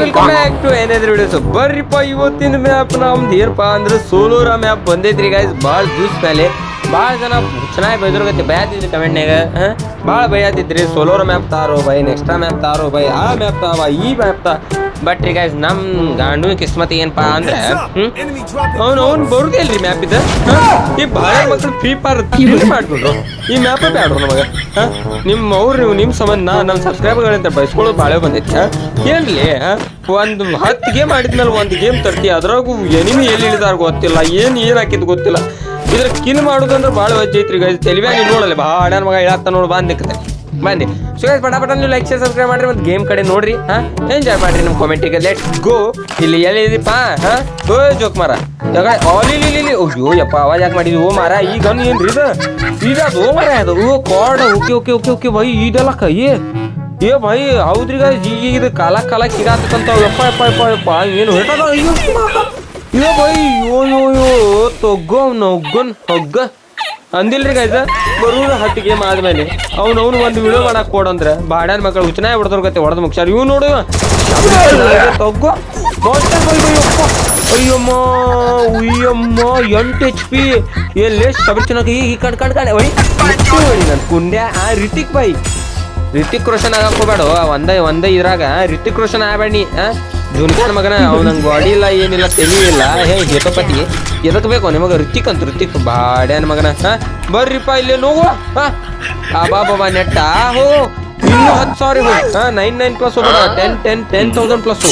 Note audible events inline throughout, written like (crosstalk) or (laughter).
Welcome back to ಏನಾದ್ರು videos ಬರ್ರಿಪ್ಪ ಇವತ್ತಿನ ಮ್ಯಾಪ್ ನಮ್ದು ಏನಪ್ಪ ಅಂದ್ರೆ ಸೋಲೋರ ಮ್ಯಾಪ್ ಬಂದೈತ್ರಿ ಗೈಸ್ ಭಾಳ ದಿವ್ಸ ಮೇಲೆ ಭಾಳ ಜನ ಚೆನ್ನಾಗಿ ಬೈದ್ರಗತಿ ಬಯಾತಿದ್ರಿ ಕಮೆಂಟ್ನಾಗ ಭಾಳ ಬಯಾತಿದ್ರಿ. ಸೋಲೋರ ಮ್ಯಾಪ್ ತಾರೋ ಬೈ ನೆಕ್ಸ್ಟ್ರಾ ಮ್ಯಾಪ್ ತಾರೋ ಬೈ, ಆ ಮ್ಯಾಪ್ ತಾವ ಈ ಮ್ಯಾಪ್ ತಾ. ಬಟ್ ಗೈಸ್ ನಮ್ಮ ಗಾಂಡು ಕಿಸ್ಮತ್ ಏನಪ್ಪಾ ಅಂದ್ರೆ ಅವ್ನು ಅವ್ನು ಬರುದಿಲ್ರಿ ಮ್ಯಾಪ್ ಇದು. ಈ ಭಾಳ ಮಕ್ಕಳು ಫ್ರೀ ಫೈರ್ ಈ ಮ್ಯಾಪ್ ಬ್ಯಾಡ್ರು ನಮಗೆ ನಿಮ್ಮ ಅವ್ರು ನೀವು ನಿಮ್ಮ ಸಂಬಂಧ ನಮ್ಮ ಸಬ್ಸ್ಕ್ರೈಬರ್ಗಳಿಂದ ಬಯಸ್ಕೊಳ್ಳೋದು ಭಾಳ ಬಂದೈತೆ ಏನ್ರಿ ಒಂದು ಹತ್ತು ಗೇಮ್ ಆಡಿದ್ಮೇಲೆ ಒಂದು ಗೇಮ್ ತರ್ತಿ, ಅದ್ರಾಗೂ ಎನಿಮಿ ಎಲ್ಲಿ ಇಳಿದಾರ ಗೊತ್ತಿಲ್ಲ, ಏನು ಏನು ಹಾಕಿದ್ ಗೊತ್ತಿಲ್ಲ. ಇದ್ರ ಕಿಲ್ ಮಾಡೋದಂದ್ರೆ ಭಾಳ ವಜ್ಜ ಐತ್ರಿ ಗೈಸ್ ತೆಲಿವ್ಯಾಗ ನೀವು ನೋಡಲ್ಲ ಭಾಳ ಮಗ ಹೇಳತ್ತ ನೋಡಿ ಬಂದ್ ನಿಕ್ಕತೆ ಬನ್ನಿ. ಸೊ ಗೈಸ್ ಪಟ ಪಟ ನೀವು ಲೈಕ್ ಶೇರ್ ಸಬ್ಸ್ಕ್ರೈಬ್ ಮಾಡ್ರಿ ಮತ್ತು ಗೇಮ್ ಕಡೆ ನೋಡ್ರಿ ಹಾ? ಎಂಜಾಯ್ ಮಾಡ್ರಿ ನಮ್ಮ ಕಾಮೆಂಟಿಗೆ ಲೆಟ್ಸ್ ಗೋ ಇಲ್ಲಿ ಎಲ್ಲಿ ಇದೀಪ ಹಾ? ಓ ಜೋಕ್ ಮಾರ. ಯಾಕ ಆಲಿ ಇಲ್ಲಿ ಅಯ್ಯೋ ಯಪ್ಪ ಅವಾಜ್ ಯಾಕೆ ಮಾಡಿದ್ವಿ ಓ ಮಾರ ಈ ಗನ್ ಏನ್ರಿ ಇದು? ಇದು ಓ ಮಾರ ಅದು ಓ card okay okay okay okay by ಇದೆಲ್ಲ ಕೈ. ಏ ಬೈ ಹೌದ್ರಿ guys, ಈಗ ಇದು ಕಾಲ ಕಾಲ ಸಿಗಾತಕ್ಕಂತ ಯಪ್ಪ ಯಪ್ಪ ಯಪ್ಪ ಯಪ್ಪ ಏನು ಹೇಳ್ತಾರ ಅಯ್ಯೋ ಅಯ್ಯೋ by, yo yo yo ತೊಗ್ಗೋ ನೊಗ್ಗನ್ ಹೊಗ್ಗ. ಅಂದಿಲ್ರಿ guys ಬರೂರ ಹತ್ತು ಗೇಮ್ ಆದ್ಮೇಲೆ ಅವ್ನು ಅವ್ನು ಒಂದು ವಿಡಿಯೋ ಮಾಡಕ್ ಕೊಡಂದ್ರೆ ಬಾಡ್ಯಾನ ಮಕ್ಕಳು ಉಚನಾಯ ಹೊಡೆದ್ರ ಗೊತ್ತೆ ಹೊಡೆದ ಮುಗ್ಸಾರ ಇವ್. ನೋಡು ತಗ್ಗೋ ಅಯ್ಯಮ್ಮ, ಉಯ್ಯಮ್ಮ, ಎಂಟು ಎಚ್ ಪಿ ಎಲ್ಲಿ ಶಬರ್ ಚೆನ್ನಾಗಿ ಈ ಕಡ್ ಕಡ್ ಕಡೆ ಹೊಡಿ ಹೊಡಿ ನನ್ನ ಕುಂಡ್ಯ ಆ, ರಿತಿಕ್ ಬೈ. ರಿತಿಕ್ ರೋಷನ್ ಆಗಕ್ ಹೋಗ್ಬೇಡ. ಒಂದೇ ಒಂದೇ ಇದ್ರಾಗ ರಿತಿಕ್ ರೋಷನ್ ಆಗ್ಬೇಡಿ ಜುನ್ಖಾನ್ ಮಗನ ಅವ್ ನಂಗೆ ಬಾಡಿ ಇಲ್ಲ ಏನಿಲ್ಲ ತೆಲಿ ಇಲ್ಲ. ಹೇ ಹೇತೋಪತಿ ಎದಕ್ ಬೇಕು? ನಿಮಗೆ ಋತಿಕ್ ಅಂತ ಋತಿಕ್ ಬಾಡ್ಯಾನ ಮಗನ ಹಾ? ಬರ್ರಿಪ್ಪ ಇಲ್ಲೇ ನೋಗುವ ಹಾ? ಅಬಾ ಬಾಬಾ ನೆಟ್ಟ ಹೋ. ಇನ್ನೂ ಹತ್ತು ಸಾವಿರ ಹೋಗಿ ಹಾ? ನೈನ್ ನೈನ್ ಪ್ಲಸ್ ಹೋಗೋಣ. Ten ten ten thousand plus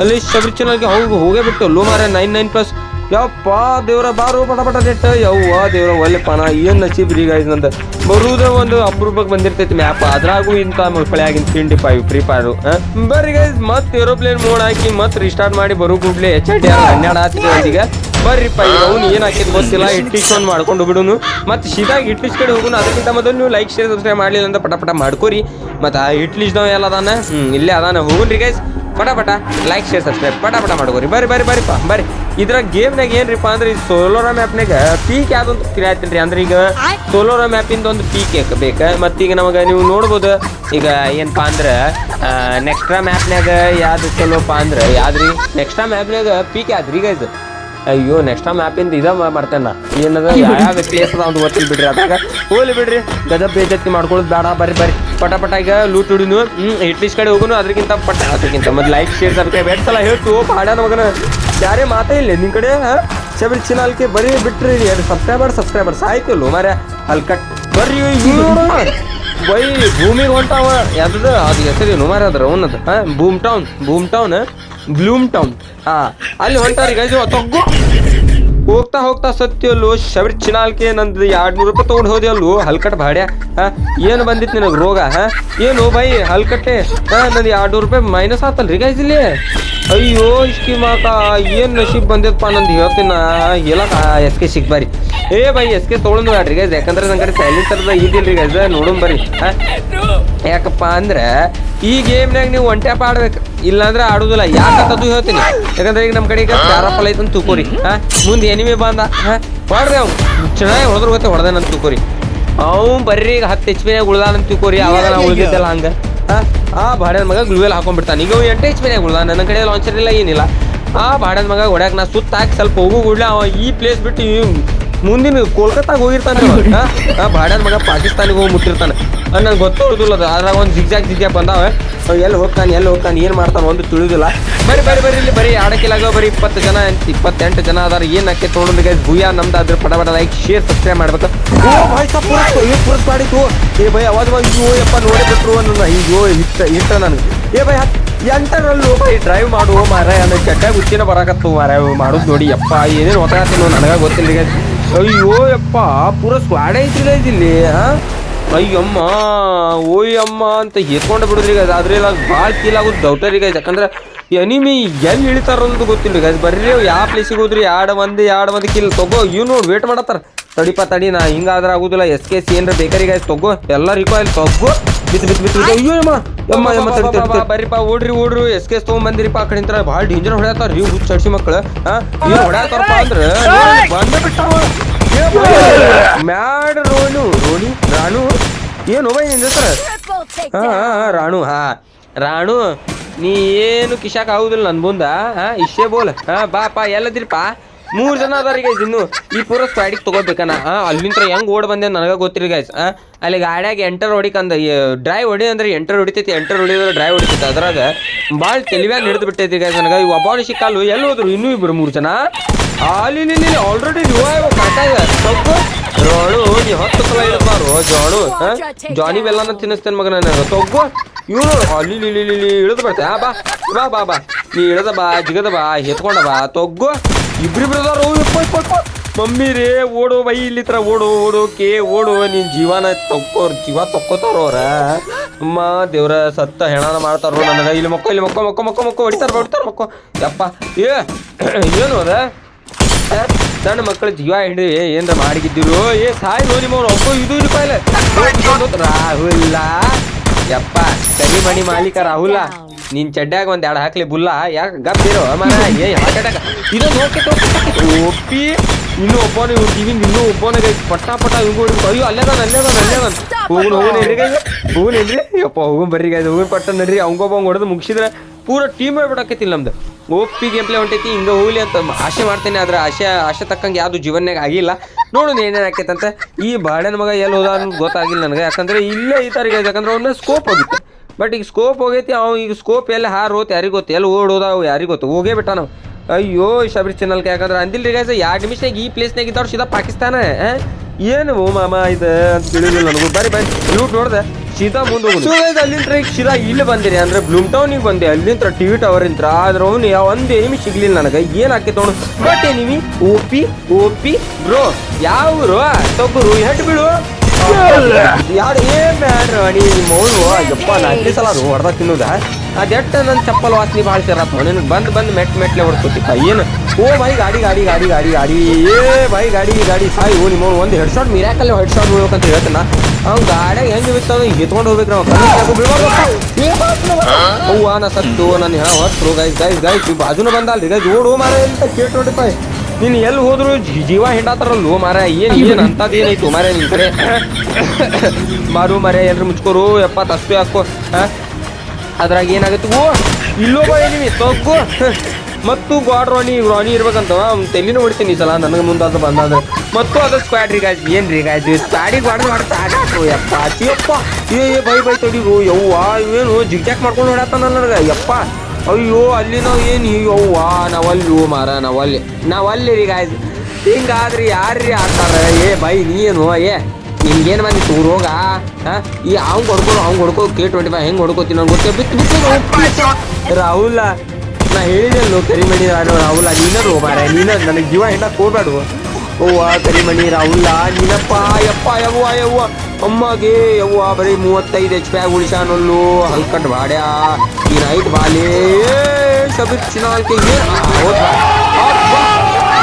ಅಲ್ಲಿ ಶಬರಿ ಚಾನಲ್ಗೆ ಹೋಗಿ ಹೋಗೇ ಬಿಟ್ಟು. ಲೋ ಮಾರ ನೈನ್ ನೈನ್ ಪ್ಲಸ್ ಯಪ್ಪ, ದೇವ್ರ ಬಾರು ಪಟ ಪಟ ನೆಟ್ಟ. ಯವ್ವ, ದೇವ್ರ ಒಲ್ಲೆಪ್ಪನ ಏನ್ ನಸೀಬ್ ಗೈಸ್ ನಂದು? ಬರುವುದೇ ಒಂದು ಅಪರೂಪಕ್ಕೆ ಬಂದಿರ್ತೈತಿ ಮ್ಯಾಪ್ ಅದ್ರಾಗೂ ಇಂಥ ಮಕ್ಕಳೆ ಆಗಿನ ತಿಂಡಿ ಫೈವ್ ಫ್ರೀ ಫೈರು ಬರ್ರಿ ಗೈಸ್ ಮತ್ತೆ ಏರೋಪ್ಲೇನ್ ಮೋಡ್ ಹಾಕಿ ಮತ್ತೆ ರಿಸ್ಟಾರ್ಟ್ ಮಾಡಿ ಬರೋ ಕೂಡ್ಲಿ ಎಚ್ ಡಿ ಹನ್ನೆರಡು ಆಗ್ತಿದೆ ಈಗ ಬರ್ರಿ ಪೈ ಅವ್ನು ಏನ್ ಹಾಕಿದ್ ಗೊತ್ತಿಲ್ಲ ಇಟ್ಟಿಸ್ ಶೋನ್ ಮಾಡ್ಕೊಂಡು ಬಿಡುನು. ಮತ್ತೆ ಶೀತಾಗ ಇಟ್ಲಿಸ್ ಕಡೆ ಹೋಗುನು. ಅದಕ್ಕಿಂತ ಮೊದಲು ನೀವು ಲೈಕ್ ಶೇರ್ ಸಬ್ಸ್ಕ್ರೈಬ್ ಮಾಡಲಿಲ್ಲ ಅಂತ ಪಟ ಪಟ ಮಾಡ್ಕೋರಿ. ಮತ್ತೆ ಆ ಇಟ್ಲಿಸ್ದವ ಎಲ್ಲ ಅದಾನ? ಹ್ಮ್, ಇಲ್ಲೇ ಅದಾನ. ಹೋಗುನ್ರಿ ಗೈಸ್ ಪಟ ಪಟ ಲೈಕ್ ಶೇರ್ ಸಬ್ಸ್ಕ್ರೈಬ್ ಪಟ ಪಟ ಮಾಡ್ಕೋರಿ. ಬರ್ರಿ ಬರ್ರಿ ಬರ್ರಿಪ್ಪ ಬರ್ರಿ. ಇದ್ರ ಗೇಮ್ನಾಗ ಏನ್ರಿಪ್ಪ ಅಂದ್ರೆ ಈ ಸೋಲೋರ ಮ್ಯಾಪ್ನಾಗ ಪೀಕ್ ಯಾವ್ದೊಂದು ಕ್ರಿಯಾತಿನ್ರಿ ಅಂದ್ರೆ ಈಗ ಸೋಲೋರ ಮ್ಯಾಪಿಂದ ಒಂದು ಪೀಕ್ ಬೇಕ. ಮತ್ತೀಗ ನಮಗೆ ನೀವು ನೋಡ್ಬೋದು, ಈಗ ಏನಪ್ಪಾ ಅಂದ್ರೆ ನೆಕ್ಸ್ಟ್ರಾ ಮ್ಯಾಪ್ನಾಗ ಯಾವ್ದು ಚಲೋಪ್ಪ ಅಂದ್ರೆ, ಯಾವ್ದ್ರಿ? ನೆಕ್ಸ್ಟ್ರಾ ಮ್ಯಾಪ್ನಾಗ ಪೀಕ್ ಯಾವ್ದ್ರಿ ಈಗ ಇದು? ಅಯ್ಯೋ ನೆಕ್ಸ್ಟ್ ಟೈಮ್ ಆ್ಯಪಿಂದ ಇದ ಮಾಡ್ತೇನೆ ಏನದ ಯಾವ ಪ್ಲೇಸ್ ಅದ ಒಂದು ಗೊತ್ತಿಲ್ಲ ಬಿಡ್ರಿ ಅದಾಗ ಹೋಗ್ಲಿ ಬಿಡ್ರಿ ಗಜ ಬೇಜತ್ತಿ ಮಾಡ್ಕೊಳ್ಳೋದು ಬೇಡ, ಬರ್ರಿ ಬರ್ರಿ. ಪಟ ಈಗ ಲೂಟ್ ಹಿಡಿನು ಹ್ಞೂ ಇಟ್ಲಿಸ್ ಕಡೆ ಹೋಗುನು ಅದಕ್ಕಿಂತ ಪಟ ಅದಕ್ಕಿಂತ ಮತ್ತು ಲೈಕ್ ಶೇರ್ ಸಬ್ಸ್ಕ್ರೈಬ್ ಎಷ್ಟು ಸಲ ಹೇಳ್ತು, ಪಾಡ್ಯಾನ ಮಗನ. ಯಾರೇ ಮಾತೇ ಇಲ್ಲ, ನಿನ್ ಕಡೆ ಸೆವೆನ್ ಚಿನಾಲ್ಕೆ ಬರೀ ಬಿಟ್ರಿ, ಎರಡು ಸಬ್ಸ್ಕ್ರೈಬರ್ ಸಬ್ಸ್ಕ್ರೈಬರ್ಸ್ ಆಯ್ತು ಮಾರ್ಯ ಅಲ್ಲಿ ಕಟ್ ಬರ್ರಿ ಬೈ ಭೂಮಿ ಹೊಂಟಾವ. ಯಾವ್ದು ಅದು ಹೆಸರಿ ನುಮಾರ ಅದ್ರ ಅವನದು, ಹಾ? Boom town boom town bloom town ಹಾ, ಅಲ್ಲಿ ಹೊಂಟಾರಿ ಗೈಸು ತಗ್ಗು. ಹೋಗ್ತಾ ಹೋಗ್ತಾ ಸತ್ಯ ಅಲ್ಲೂ ಶಬರಿ ಚಿನಾಲ್ಕೆ ನಂದು ಎರಡು ನೂರು ರೂಪಾಯಿ ತೊಗೊಂಡು ಹೋದೆ ಅಲ್ಲೂ ಹಲ್ಕಟ್ ಭಾಡ್ಯ ಏನು ಬಂದಿತ್ತು ನಿನಗೆ ರೋಗ, ಹಾಂ? ಏನು ಬೈ, ಹಲ್ಕಟ್ಟೆ, ಹಾಂ? ನಂದು ಎರಡು ನೂರು ರೂಪಾಯಿ ಮೈನಸ್ ಆತಲ್ರಿ ಗೈಸ್ ಇಲ್ಲಿ? ಅಯ್ಯೋ, ಇಷ್ಟಿ ಮಾತ, ಏನು ನಶೀಬ್ ಬಂದಿತ್ತಪ್ಪ ನಂದು ಹೇಳ್ತೀನಿ ಹೇಳಕ್ಕ ಹೇಳಕ ಎಸ್ ಕೆ ಸಿಗ್ಬಾರಿ ಏ ಬೈ ಎಸ್ ಕೆ ತೊಗೊಂಡು ಬ್ಯಾಡ್ರಿ ಗೈಸ್ ಯಾಕಂದ್ರೆ ನನ್ನ ಕಡೆ ಸೈಲೆನ್ಸರ್ದ ಇದಿಲ್ರಿ ಗೈಸ್ ನೋಡೋಣ ಬರ್ರಿ, ಹಾ? ಯಾಕಪ್ಪ ಅಂದ್ರೆ ಈ ಗೇಮ್ನಾಗ ನೀವು ಒನ್ ಟ್ಯಾಪ್ ಆಡ್ಬೇಕು. ಇಲ್ಲಾಂದ್ರೆ ಆಡುದಿಲ್ಲ. ಯಾಕಂತದ್ದು ಹೇಳ್ತೀನಿ. ಯಾಕಂದ್ರೆ ಈಗ ನಮ್ಮ ಕಡೆ ಈಗ ಪ್ಯಾರಾಫಲ್ ಐತಂತ ತುಕೋರಿ. ಹಾ? ಮುಂದೆ ಎನಿಮಿ ಬಂದ. ಹಾ? ಹೊಡ್ರಿ ಅವ್ನು. ಚೆನ್ನಾಗಿ ಹೊಡೆದ್ರ ಗೊತ್ತೆ ಹೊಡೆದೇನಂತ ತುಕೋರಿ. ಅವ್ನು ಬರ್ರಿ ಈಗ ಹತ್ತು ಎಚ್ ಪಿನಾಗ ಉಳ್ದಾನಂತ ತಿಳ್ಕೊರಿ ಅವಾಗ ನಾವು ಉಳಿದಿದ್ದಲ್ಲ ಹಂಗ. ಹಾ? ಆ ಬಾಡ್ಯನ ಮಗ ಗ್ಲೂವೆಲ್ ಹಾಕೊಂಡ್ಬಿಡ್ತಾನೆ. ಈಗ ಅವ್ನು ಎಂಟು ಎಚ್ ಪಿನಾಗ ಉಳ್ದಾನ. ನನ್ನ ಕಡೆ ಲಾಂಚರ್ ಇಲ್ಲ ಏನಿಲ್ಲ. ಆ ಬಾಡ್ಯನ ಮಗ ಹೊಡ್ಯಾಕ ನಾ ಸುತ್ತ ಹಾಕಿ ಸ್ವಲ್ಪ ಹೋಗು ಗುಡ್ಲೆ. ಅವ ಈ ಪ್ಲೇಸ್ ಬಿಟ್ಟು ಮುಂದಿನ ಕೋಲ್ಕತ್ತಾಗ ಹೋಗಿರ್ತಾನೆ ಅವ. ಆ ಬಾಡ್ಯನ ಮಗ ಪಾಕಿಸ್ತಾನಿಗೆ ಹೋಗಿ ಮುಟ್ಟಿರ್ತಾನೆ. ನಂಗೆ ಗೊತ್ತಿರೋದಿಲ್ಲ ಅದು. ಅದ್ರಾಗ ಒಂದು ಜಿಗ್ಜಾಗ್ ಜಿಗ್ಜಾಗ್ ಬಂದಾವೆ. ಅವು ಎಲ್ಲಿ ಹೋಗ್ತಾನೆ ಎಲ್ಲಿ ಹೋಗ್ತಾನೆ ಏನು ಮಾಡ್ತಾನೆ ಒಂದು ತಿಳಿದಿಲ್ಲ. ಬರೀ ಬರೀ ಬರಿ ಇಲ್ಲಿ ಬರೀ ಆಡಕ್ಕಿಲ್ಲಾಗ ಬರೀ ಇಪ್ಪತ್ತು ಜನ ಇಪ್ಪತ್ತೆಂಟು ಜನ ಅದಾರ. ಏನು ಹಾಕಿ ತೊಗೊಂಡು ಗೈಸ್ ಭೂಯ ನಮ್ದು ಅದ್ರ ಪಟ ಪಟ ಲೈಕ್ ಶೇರ್ ಸಬ್ಸ್ಕ್ರೈಬ್ ಮಾಡ್ಬೇಕು. ಓ ಭಾಯ್ ಸಾ ಪುರಸ್ ಏ ಪುರಸ್ ಮಾಡಿತ್ತು ಏ ಭಯ ಅವಾಗ ಬಂದು ಅಯ್ಯೋ ಯಪ್ಪ ನೋಡಿ ಬಿಟ್ರು ನನ್ನ ಅಯ್ಯೋ ಇಷ್ಟ ಹಿಟ್ಟ ನನಗೆ. ಏ ಭಯ ಎಂಟರಲ್ಲೂ. ಬೈ ಡ್ರೈವ್ ಮಾಡುವ ಮಾರ ಅನ್ನೋ ಕೆಟ್ಟ ಗುಚ್ಚಿನ ಬರಾಕತ್ತು ಮಾರ ಮಾಡೋದು ನೋಡಿ ಯಪ್ಪ ಏನೇನು ಹೊತ್ತಾಗತ್ತೀನಿ ನನಗೆ ಗೊತ್ತಿಲ್ಲ ಅಯ್ಯೋ ಯಪ್ಪ ಪೂರ ಸ್ಕ್ವಾಡ್ ಐತಿ guys ಇಲ್ಲಿ ಹಾ? ಅಯ್ಯಮ್ಮ ಅಮ್ಮ ಅಂತ ಎತ್ಕೊಂಡು ಬಿಡುದ್ರಿ ಗೈಸ್ ಇಲ್ಲ ಭಾಳ ಕೀಲ್ ಆಗೋದು ಡೌಟರ್ ಈಗ ಯಾಕಂದ್ರೆ ಎನಿಮಿ ಎಲ್ಲಿ ಇಳಿತಾರ ಅಂತ ಗೊತ್ತಿಲ್ಲ ಗೈಸ್ ಬರ್ರಿ ಯಾವ ಪ್ಲೇಸಿಗೆ ಹೋದ್ರಿ ಎರಡು ಮಂದಿ ಎರಡು ಮಂದಿ ಕಿಲ್ ತಗೋ ಇವ್ ನೋಡಿ ವೇಟ್ ಮಾಡತ್ತಾರ. ತಡಿಪ ತಡಿ ನಾ ಹಿಂಗಾದ್ರೆ ಆಗುದಿಲ್ಲ. ಎಸ್ ಕೆ ಸಿ ಏನ್ರ ಬೇಕರಿ ಗೈಸ್ ತಗೋ ಎಲ್ಲ ರಿಕಾಯಿಲ್ ತಗೋ ಬಿತ್ತು ಬಿತ್ತು ಬಿತ್ತು ಅಯ್ಯೋ ಅಮ್ಮ ಅಮ್ಮ ಯಮ್ಮ ತಡಿ ತಡಿ ಓಡ್ರಿ ಓಡ್ರಿ. ಎಸ್ ಕೆ ತೊಗೊಂಡ್ ಬಂದಿರಿಪ್ಪ ಆ ಕಡೆ ನಿಂತ್ರ ಭಾಳ ಡೇಂಜರ್ ಹೊಡ್ಯಾತಾರ ರೀ ಹುಚ್ಚ ಚಡ್ಸಿ ಮಕ್ಳು. ಹಾ ಇವ್ ಹೊಡ್ಯಾತಾರಪ್ಪ ಅಂದ್ರೆ ಬಂದ ಬಿಟ್ಟಾವ ಮ್ಯಾಡ್ ರೋಣು ರೋಣಿ ರಾಣು. ಏನು ಬೈ ನಿಂದ ಸರ್ ಹಾ ರಾಣು ಹಾ. ರಾಣು, ನೀ ಏನು ಕಿಶಾಕ್ ಆಗುದಿಲ್ಲ ನನ್ ಮುಂದ ಇಷ್ಟೇ ಬೋಲ್. ಹಾ, ಬಾ, ಪಾ ಮೂರು ಜನ ಗೈಸ್ ಇನ್ನು. ಈ ಪೂರ ಸ್ಕ್ವಾಡಿಗೆ ತಗೋಬೇಕನ? ಅಲ್ಲಿಂದ ಅಲ್ಲಿಂತ್ರ ಹೆಂಗ್ ಓಡ್ ಬಂದೆ ನನಗ ಗೊತ್ತಿರಿ ಗೈಸ್ ಅಲ್ಲಿ ಗಾಡ್ಯಾಗ ಎಂಟರ್ ಹೊಡಿಕಂದ ಡ್ರೈವ್ ಹೊಡಿ ಅಂದ್ರೆ ಎಂಟರ್ ಹೊಡಿತೈತಿ, ಎಂಟರ್ ಹೊಡಿದ್ರೆ ಡ್ರೈವ್ ಹೊಡಿತೈತಿ. ಅದ್ರಾಗ ಭಾಳ ತೆಲಿವ್ಯಾಗ ಹಿಡಿದು ಬಿಟ್ಟೈತಿ ಗೈಸ್ ನನಗ. ಈ ಒಬ್ಬಾಡಿ ಸಿಕ್ಕಲ್ಲು ಎಲ್ಲಿ ಹೋದ್ರು? ಇನ್ನೂ ಇಬ್ರು ಮೂರು ಜನ. ಅಲ್ಲಿ ಆಲ್ರೆಡಿ ರಿವೈವ್ ಕರೆಕ್ಟಾಗ ಸ್ವಲ್ಪ ರೋಡು ನೀ ಹತ್ತು ಸಲ ಜಾಡು ಹಾ? ಜಾನಿ ಬೆಲ್ಲನ ತಿನ್ನಿಸ್ತೇನೆ ಮಗ ನಾನು. ತೊಗು. ಇವನು ಅಲ್ಲಿ ಇಲ್ಲಿ ಇಲ್ಲಿ ಇಳಿದು ಬರ್ತೆ. ಆ ಬಾ. ಬಾ ಬಾ ಬಾ. ನೀ ಇಳದ ಬಾ ಜಿಗದ ಬಾ ಎತ್ಕೊಂಡ ಬಾ. ತೊಗ್ಗು ಇಬ್ರಿಬ್ರು ಅದಾರು ಯಪ್ಪ ಯಪ್ಪ ಯಪ್ಪ. ಮಮ್ಮಿ ರೇ ಓಡು ಬೈ ಇಲ್ಲಿ ತರ ಓಡು ಓಡು ಕೇ ಓಡು. ನಿನ್ ಜೀವನ ತಕ್ಕೋರ್ ಜೀವ ತಕ್ಕೋತಾರ ಅವ್ರ? ಅಮ್ಮ ದೇವ್ರ ಸತ್ತ ಹೆಣನ ಮಾಡ್ತಾರೋ ನನಗ. ಇಲ್ಲಿ ಮಕ್ಕೋ ಇಲ್ಲಿ ಮಕ್ಕೋ ಮಕ್ಕೋ ಮಕ್ಕ ಮಕ್ಕೋ ಹೊಡಿತಾರ ಹೊಡಿತಾರ ಮಕ್ಕೋ ಯಪ್ಪ. ಏ (clears throat) ಏನು ಅದ? ಸಣ್ಣ ಮಕ್ಕಳ ಜೀವ ಹಿಡಿದು ಏನ್ರ ಮಾಡಿಗಿದ್ದೀರು, ಏ, ಸಾಯ್ ನೋಡಿ ಮೋನ್ ಒಬ್ಬ ಇದು ರೂಪಾಯಿಲ ರಾಹುಲ್ಲ, ಯಪ್ಪ ಕರಿಮಣಿ ಮಾಲೀಕ ರಾಹುಲ್ಲ. ನಿನ್ ಚಡ್ಡ್ಯಾಗ ಒಂದ್ ಎರಡು ಹಾಕ್ಲಿ ಬುಲ್ಲ. ಯಾಕ ಗಪ್ಪಿರೋ ಮನ ಏ ಹಾರ್ಟ್ ಅಟ್ಯಾಕ್ ಇದೊಂದು ಹೋಗ್ತೈತೆ ಒಪ್ಪಿ, ಇನ್ನು ಒಬ್ಬನ ಇವ್ರು ಇನ್ನೂ ಒಬ್ಬನಿಗೆ ಪಟ್ಟ ಪಟ್ಟ, ಇವ್ನು ಅಯ್ಯೋ, ಅಲ್ಲೇ ಅಲ್ಲೇದಾನ ಅಲ್ಲೇದಾನ ಹೋಗುನ್ ಹೋಗುನ್ ಎಲ್ರಿ ಹೋಗುನ್ ಎಲ್ರಿ ಯಪ್ಪ ಹೋಗುನ್ ಬರ್ರಿ ಹೋಗಿ ಪಟ್ಟ ನಡ್ರಿ. ಅವಂಗೊಬ್ಬ ಹೊಡೆದು ಮುಗಿಸಿದ್ರೆ ಪೂರ ಟೀಮ್ ಬಿಡಾಕತ್ತಿಲ್ಲ ನಮ್ದು. ಒಪ್ಪಿ ಗೇಮ್ ಪ್ಲೇ ಹೊಂಟೈತಿ, ಹಿಂಗೆ ಹೋಗ್ಲಿ ಅಂತ ಆಶೆ ಮಾಡ್ತೇನೆ, ಆದ್ರೆ ಆಶೆ ಆಶೆ ತಕ್ಕಂಗೆ ಯಾವುದು ಜೀವನ್ಯಾಗ ಆಗಿಲ್ಲ. ನೋಡೋಣ ಏನೇನು ಆಕೈತಂತ ಈ ಬಾಡನ ಮಗ ಎಲ್ಲಿ ಹೋದ ಅನ್ನೋದು ಗೊತ್ತಾಗಿಲ್ಲ ನನಗೆ. ಯಾಕಂದ್ರೆ ಇಲ್ಲೇ ಈ ಥರ ಯಾಕಂದ್ರೆ ಅವನ ಸ್ಕೋಪ್ ಹೋಗಿತ್ತು. ಬಟ್ ಈಗ ಸ್ಕೋಪ್ ಹೋಗೈತಿ, ಅವ ಈಗ ಸ್ಕೋಪ್ ಎಲ್ಲಿ ಹಾರು ಹೋತ್ ಯಾರಿಗೆ ಗೊತ್ತು? ಎಲ್ಲಿ ಓಡೋದ ಅವು ಯಾರಿಗೆ ಗೊತ್ತು? ಹೋಗೇ ಬಿಟ್ಟ ನಾವು ಅಯ್ಯೋ, ಶಬರಿ ಚಾನಲ್ಗೆ ಯಾಕಂದ್ರೆ ಅಂದಿಲ್ರಿ ಗೈಸ್ ಎರಡು ನಿಮಿಷನಾಗ ಈ ಪ್ಲೇಸ್ನಾಗ ಇದ್ದವ್ರು ಸೀದಾ ಪಾಕಿಸ್ತಾನ ಏನು ಓ ಮಾಮ ಇದು ಅಂತ ತಿಳಿದಿಲ್ಲ ನನಗೂ. ಬರೀ ಬರೀ ಯೂಟ್ ನೋಡ್ದೆ. ಸೀದಾ ಮುಂದೆ ಹೋಗುದು. ಅಲ್ಲಿಂತ್ರ ಈಗ ಸೀದಾ ಇಲ್ಲಿ ಬಂದಿರಿ ಅಂದ್ರೆ ಬ್ಲೂಮ್ ಟೌನಿಗೆ ಬಂದೆ. ಅಲ್ಲಿಂತ್ರ ಟಿವಿ ಟವರ್ ಇಂತ್ರ. ಆದ್ರೆ ಅವ್ನು ಯಾವ ಒಂದು ಎನಿಮಿ ಸಿಗ್ಲಿಲ್ಲ ನನಗೆ. ಏನ್ ಆಕೈತೆ ಅವನು ಬಟ್ ಏನಿವಿ ಓಪಿ ಓಪಿ ಬ್ರೋ. ಯಾವ ಊರು? ತೊಬ್ಬರು ಹೆಡ್ ಬಿಡು? ಯಾರು ಏನ್ ಬ್ಯಾಡ್ರ ಅಣಿ? ನಿಮ್ಮ ಅವನು? ಯಪ್ಪ ನಾಲ್ಕೇ ಸಲ ಅದು ಹೊಡೆದ ತಿನ್ನೋದ? ಅದೆಟ್ಟ ನನ್ನ ಚಪ್ಪಲ್ ವಾಸನೆ ಭಾಳ ಸೇರಪ್ಪ ನಿನ್ ಬಂದು ಬಂದು ಮೆಟ್ ಮೆಟ್ಲೆ ಹೊಡ್ಕೊತಿಪ್ಪ ಏನು? ಓ ಬೈ ಗಾಡಿ ಗಾಡಿ ಗಾಡಿ ಗಾಡಿ ಗಾಡಿ. ಏ ಬೈ ಗಾಡಿ ಗಾಡಿ. ಸಾಯಿ ಓ ನಿಮ್ಮ ಒಂದು ಹೆಡ್ ಶಾಟ್ ಮಿರಾಕಲ್ಲಿ ಹೆಡ್ ಶಾಟ್ ಹೋಗ್ಬೇಕಂತ ಹೇಳ್ತಾನ. ಅವ್ನು ಗಾಡ್ಯಾಗ ಹೆಂಗೆ ಬಿತ್ತದ ಎತ್ಕೊಂಡು ಹೋಗ್ಬೇಕು ನಾವು. ಹೂವ ನಾ ಸತ್ತು ನನ್ನ ಹೇಳ ಹೊತ್ತು ಗೈಸ್ ಗೈಸ್ ಗೈಸ್ ಬಾಜುನ ಬಂದಲ್ರಿ ಗೈಸ್ ಓಡು ಮಾರ ಅಂತ ಕೇಟ್ ನೋಡಿಪ್ಪ ನೀನು ಎಲ್ಲಿ ಹೋದ್ರು ಜೀವ ಹಿಂಡಾತಾರಲ್ವ ಮಾರ ಏನ್ ಏನ್ ಅಂತದ್ ಏನಾಯ್ತು ಮಾರ ನಿನ್ ಕಡೆ? ಮಾರು ಮರೆ ಎಲ್ರು ಮುಚ್ಕೋರು. ಎಪ್ಪ ತಸ್ತು ಹಾಕೋ? ಅದ್ರಾಗ ಏನಾಗುತ್ತೆ? ಓ ಇಲ್ಲೋ ಬರೀನಿ ತಗ್ಗು. ಮತ್ತು ಗಾಡ್ ರಾಣಿ ರಾಣಿ ಇರ್ಬೇಕಂತವ ತೆಲಿನೂ ಹೊಡಿತೀನಿ ಈ ಸಲ, ನನಗೆ ಮುಂದೆ ಅದು ಮತ್ತು ಅದು ಸ್ಕ್ವಾಡ್ ರೀ ಗಾಯ್ಸ್ ಏನು ರೀ ಗಾಯ್ಸ್ ಸ್ಕ್ವಾಡಿಗೆ ಹೊಡೆದು ಸಾಕಾತು ಯಪ್ಪ ಚಿಯಪ್ಪ ಏ ಏ, ಬೈ ಬೈ ತೊಡಿಗು ಯವ್ವ, ಇವೇನು ಜಿಗ್ಜಾಕ್ ಮಾಡ್ಕೊಂಡು ಹೊಡತಾನ ನನಗೆ, ಯಪ್ಪ. ಅಯ್ಯೋ, ಅಲ್ಲಿ ನಾವು ಏನು ಯವ್ವ ನಾವಲ್ಲಿ ಮಾರ ನಾವಲ್ಲಿ ನಾವಲ್ಲಿ ರೀ ಗಾಯ್ಸ್ ಹಿಂಗಾದ್ರಿ, ಯಾರ್ರಿ ಆಡ್ತಾರ ಏ, ಬೈ, ನೀನು, ಏ, ನಿಮ್ಗೇನು ಬಂದಿತ್ತು ಟೂರ್ ಹೋಗ? ಈ, ಅವ್ನ್ ಹೊಡ್ಕೊಂಡು ಅವ್ನ್ ಹೊಡ್ಕೋ ಕೆ ಟ್ವೆಂಟಿ ಫೈವ್ ಹೆಂಗ್ ಹೊಡ್ಕೋತೀನಿ ನಂಗೆ ಗೊತ್ತೇ? ಬಿತ್ತು. ರಾಹುಲ ನಾ ಹೇಳಿದೆಲ್ಲೋ ಕರಿಮಣಿ ರಾಹುಲ ರಾಹುಲ ನೀನರು ಮಾರ ನೀನ ನನಗೆ ಜೀವ ಹೆಣ್ಣ ಹೋಗ್ಬೇಡ ಓವ್ವ ಕರಿಮಣಿ ರಾಹುಲ, ನೀನಪ್ಪ, ಯಪ್ಪ, ಯವ್ವ ಯವ್ವ. ಅಮ್ಮಗೆ ಯವ್ವ, ಬರೀ ಮೂವತ್ತೈದು ಎಚ್ ಪಿ ಉಳಿಸಾನಲ್ಲು ಹಲ್ಕಟ್ ಬಾಡ್ಯಾ ಈ ನೈಟ್ ಸಬಿರ್ ಚಿನಾಲ್ಕೆ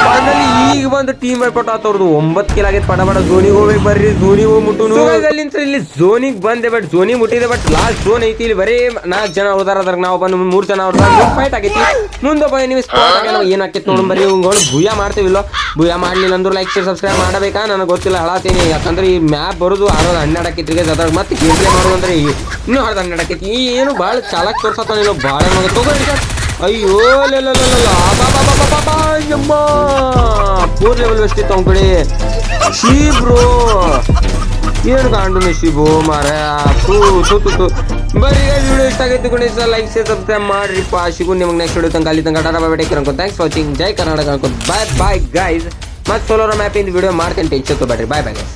ಫೈನಲಿ ಈಗ ಬಂದು ಟೀಮ್ ಏರ್ಪಟ್ ಆತವ್ರದ್ದು ಒಂಬತ್ತು ಕಿಲ್ ಆಗೈತೆ ಪಡ ಬಡ ಝೋನಿಗೆ ಹೋಗ್ಬೇಕು ಬರ್ರಿ. ಝೋನಿಗೆ ಹೋಗಿ ಮುಟ್ಟು ಇಲ್ಲಿ ಜೋನಿಗೆ ಬಂದೆ ಬಟ್ ಜೋನಿ ಮುಟ್ಟಿದೆ ಬಟ್ ಲಾಸ್ಟ್ ಜೋನ್ ಐತಿ. ಇಲ್ಲಿ ಬರೀ ನಾಲ್ಕು ಜನ ಹೋದಾರ ಅದ್ರಾಗ ನಾವು ಬಂದು ಮೂರು ಜನ ಉಳ್ದಾರ ಫೈಟ್ ಆಗೈತಿ. ಮುಂದೆ ಬಾಯ್ ನೀವು ಸ್ಪಾಟ್ ಏನ್ ಆಕೈತಿ ನೋಡು. ಬರೀ ಇವ್ಗಳು ಭೂಯ ಮಾಡ್ತೀವಿಲ್ಲ ಭೂಯ ಮಾಡ್ಲಿಲ್ಲ ಅಂದ್ರೆ ಲೈಕ್ ಶೇರ್ ಸಬ್ಸ್ಕ್ರೈಬ್ ಮಾಡಬೇಕಾ? ನನಗೆ ಗೊತ್ತಿಲ್ಲ. ಹಳಾತೀನಿ ಯಾಕಂದ್ರೆ ಈ ಮ್ಯಾಪ್ ಬರೋದು ಆರೋದು ಹನ್ನೆರಡು ಆಕೈತಿ ಅದ್ರಾಗ ಮತ್ತೆ ಗೇಮ್ ಪ್ಲೇ ಮಾಡೋದು ಅಂದ್ರೆ ಇನ್ನೂ ಹರ್ದು ಹನ್ನೆರಡು ಏನು ಭಾಳ ಚಾಲಕ್ ತೋರ್ಸತ್ತ ಭಾಳ ಮಗ ತಗೋರಿ ಅಯ್ಯೋ ಯಮ್ಮ ಫೋರ್ ಲೆವೆಲ್ ವೆಸ್ಟ್ ಇತ್ತು ಅವ್ನ ಕಡೆ ಶೀ ಬ್ರೋ ಏನು ಕಾಂಡು ಶಿಬು ಮಾರ ತೂ ತು ತು ತು ಬರೀ ವಿಡಿಯೋ ಇಷ್ಟ ಆಗೈತೆ ಕೊಡಿ ಸರ್ ಲೈಕ್ ಶೇರ್ ಸಬ್ಸ್ಕ್ರೈಬ್ ಮಾಡ್ರಿಪ್ಪ ಶಿಗು ನಿಮಗೆ ನೆಕ್ಸ್ಟ್ ವಿಡಿಯೋ ತನಕ ಅಲ್ಲಿ ತನಕ ಟಾಟಾ ಬಾಯ್ ಟೇಕ್ ಅನ್ಕೊ ಥ್ಯಾಂಕ್ಸ್ ವಾಚಿಂಗ್ ಜೈ ಕರ್ನಾಟಕ ಅನ್ಕೊ ಬಾಯ್ ಬಾಯ್ ಗೈಸ್ ಮತ್ತೆ ಸೋಲೋರ ಮ್ಯಾಪಿಂದ ವಿಡಿಯೋ ಮಾಡ್ತೇನೆ ಟೆನ್ಷನ್ ತಗೋಬೇಡ್ರಿ ಬಾಯ್ ಬಾಯ್ ಗೈಸ್